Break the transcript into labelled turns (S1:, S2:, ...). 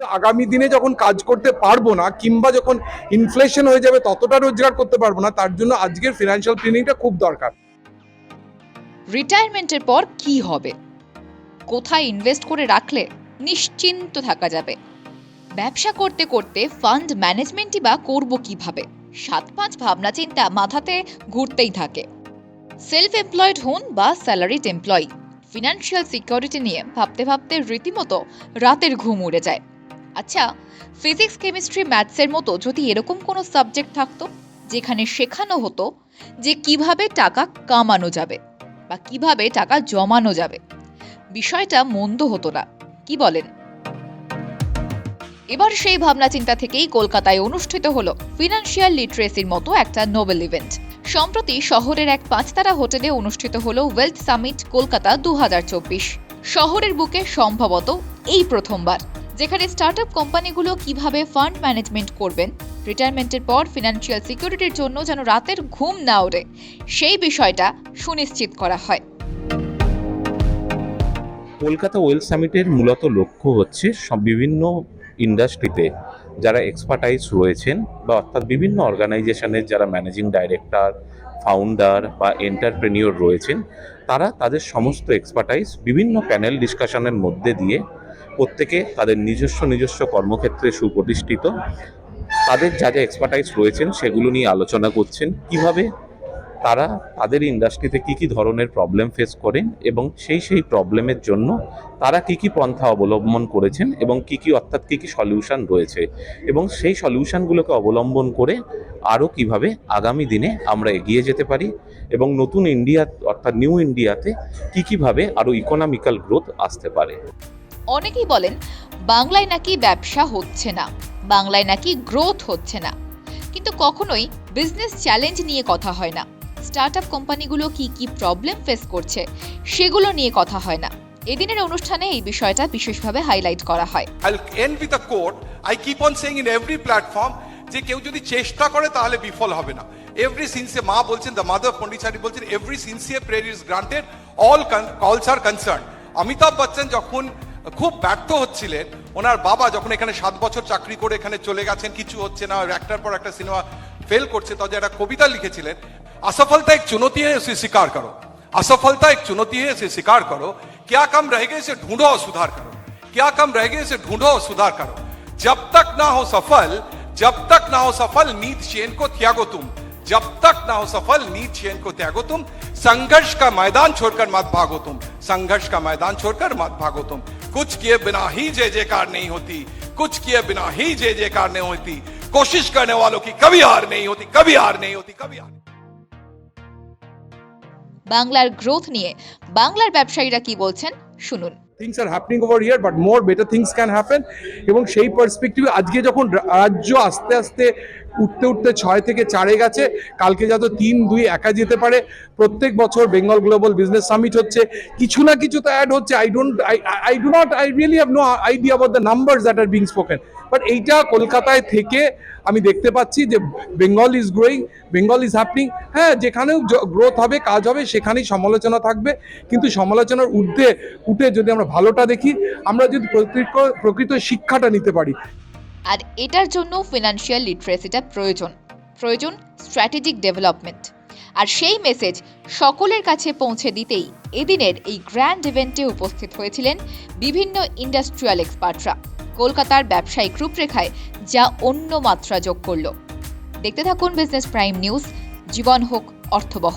S1: আগামী দিনে যখন কাজ করতে পারব না, কিংবা যখন ইনফ্লেশন হয়ে যাবে ততটা রোজগার করতে পারব না, তার জন্য আজকের ফিনান্সিয়াল প্ল্যানিংটা খুব দরকার।
S2: রিটায়ারমেন্টের পর কি হবে? কোথায় ইনভেস্ট করে রাখলে নিশ্চিন্ত থাকা যাবে? ব্যবসা করতে করতে ফান্ড ম্যানেজমেন্টই বা করব কীভাবে? সাত পাঁচ ভাবনা চিন্তা মাথাতে ঘুরতেই থাকে। সেলফ এমপ্লয়েড হন বা স্যালারিড এমপ্লয়ি ফিনান্সিয়াল সিকিউরিটি নিয়ে ভাবতে ভাবতে রীতিমতো রাতের ঘুম উড়ে যায়। আচ্ছা ফিজিক্স কেমিস্ট্রি ম্যাথসের মতো যদি এরকম কোনো সাবজেক্ট থাকতো, যেখানে শেখানো হতো যে কীভাবে টাকা কামানো যাবে বা কীভাবে টাকা জমানো যাবে, বিষয়টা মন্দ হতো না। কি বলেন? এবার সেই ভাবনা চিন্তা থেকেই কলকাতায় অনুষ্ঠিত হলো ফিনান্সিয়াল লিটারেসির মতো একটা নোবেল ইভেন্ট সম্প্রতি শহরের এক পাঁচতারা হোটেলে অনুষ্ঠিত হলো ওয়েলথ সামিট কলকাতা দু হাজার চব্বিশ। শহরের বুকে সম্ভবত এই প্রথমবার। যেখানে স্টার্টআপ কোম্পানিগুলো কীভাবে ফান্ড ম্যানেজমেন্ট করবেন? রিটায়ারমেন্টের পর ফিনান্সিয়াল সিকিউরিটির জন্য যেন রাতের ঘুম না ওড়ে, সেই বিষয়টা সুনিশ্চিত করা হয়।
S3: কলকাতা ওয়েল সামিটের মূলত লক্ষ্য হচ্ছে সব বিভিন্ন ইন্ডাস্ট্রিতে যারা এক্সপার্টাইজ রয়েছেন বা অর্থাৎ বিভিন্ন অর্গানাইজেশনের যারা ম্যানেজিং ডাইরেক্টর ফাউন্ডার বা এন্টারপ্রেনিওর রয়েছেন, তারা তাদের সমস্ত এক্সপার্টাইজ বিভিন্ন প্যানেল ডিসকাশনের মধ্যে দিয়ে প্রত্যেকে তাদের নিজস্ব নিজস্ব কর্মক্ষেত্রে সুপ্রতিষ্ঠিত। তাদের যা যা এক্সপার্টাইজ রয়েছেন সেগুলো নিয়ে আলোচনা করছেন। কীভাবে তারা তাদের ইন্ডাস্ট্রিতে কী কী ধরনের প্রবলেম ফেস করেন এবং সেই সেই প্রবলেমের জন্য তারা কী কী পন্থা অবলম্বন করেছেন এবং কী কী অর্থাৎ কী কী সলিউশন রয়েছে এবং সেই সলিউশনগুলোকে অবলম্বন করে আরও কীভাবে আগামী দিনে আমরা এগিয়ে যেতে পারি এবং নতুন ইন্ডিয়া অর্থাৎ নিউ ইন্ডিয়াতে কী কীভাবে আরও ইকোনমিক্যাল গ্রোথ আসতে পারে।
S2: অনেকেই বলেন, বাংলায় নাকি ব্যবসা হচ্ছে না, বাংলায় নাকি গ্রোথ হচ্ছে না। কিন্তু কখনোই বিজনেস চ্যালেঞ্জ নিয়ে কথা হয় না। স্টার্টআপ কোম্পানিগুলো কি কি প্রবলেম ফেস করছে, সেগুলো নিয়ে কথা হয় না। এদিনের অনুষ্ঠানে এই বিষয়টা বিশেষভাবে হাইলাইট করা হয়।
S4: Keep on saying in every platform, যে কেউ যদি চেষ্টা করে তাহলে বিফল হবে না। এভরি সিনসে মা বলছেন দ্য মাদার পন্ডিচারি বলছেন every sincere prayer is granted all calls are concern Amitabh Bachchan যখন খুব ব্যর্থ হচ্ছিলেন ওনার বাবা যখন এখানে সাত বছর চাকরি করে এখানে চলে গেছেন কিছু হচ্ছে না একটার পর একটা সিনেমা ফেল করছে তখন একটা কবিতা লিখেছিলেন असफलता एक चुनौती है उसे स्वीकार करो असफलता एक चुनौती है इसे स्वीकार करो क्या कम रह गए इसे ढूंढो और सुधार करो क्या कम रह गए इसे ढूंढो और सुधार करो जब तक ना हो सफल जब तक ना हो सफल नीत चेन को त्यागो तुम जब तक ना हो सफल नीत चेन को त्यागो तुम संघर्ष का मैदान छोड़कर मत भागो तुम संघर्ष का मैदान छोड़कर मत भागो तुम कुछ किए बिना ही जय जयकार नहीं होती कुछ किए बिना ही जय जयकार नहीं होती कोशिश करने वालों की कभी हार नहीं होती कभी हार नहीं होती कभी हार नहीं
S2: বাংলার গ্রোথ নিয়ে বাংলার ব্যবসায়ীরা কি বলছেন শুনুন
S1: things are happening over here but more better things can happen এবং সেই পার্সপেক্টিভে আজকে যখন রাজ্য আস্তে আস্তে উঠতে উঠতে ছয় থেকে চারে গেছে, কালকে যাতে তিন, দুই, একা যেতে পারে, প্রত্যেক বছর বেঙ্গল গ্লোবাল বিজনেস সামিট হচ্ছে। কিছু না কিছু তো অ্যাড হচ্ছে। I don't I I do not I really have no idea about the numbers that are being spoken but এইটা কলকাতায় থেকে আমি দেখতে পাচ্ছি যে Bengal is growing Bengal is happening হ্যাঁ যেখানেও গ্রোথ হবে, কাজ হবে, সেখানেই সমালোচনা থাকবে। কিন্তু সমালোচনার ঊর্ধ্বে উঠে যদি আমরা ভালোটা দেখি, আমরা যদি প্রকৃত- শিক্ষাটা নিতে পারি।
S2: আর এটার জন্য ফিনান্সিয়াল লিটারেসিটা প্রয়োজন। প্রয়োজন স্ট্র্যাটেজিক ডেভেলপমেন্ট আর সেই মেসেজ সকলের কাছে পৌঁছে দিতেই এদিনের এই গ্র্যান্ড ইভেন্টে উপস্থিত হয়েছিলেন বিভিন্ন ইন্ডাস্ট্রিয়াল এক্সপার্টরা কলকাতার ব্যবসায়িক রূপরেখায় যা অন্য মাত্রা যোগ করল। দেখতে থাকুন বিজনেস প্রাইম নিউজ জীবন হোক, অর্থবহ।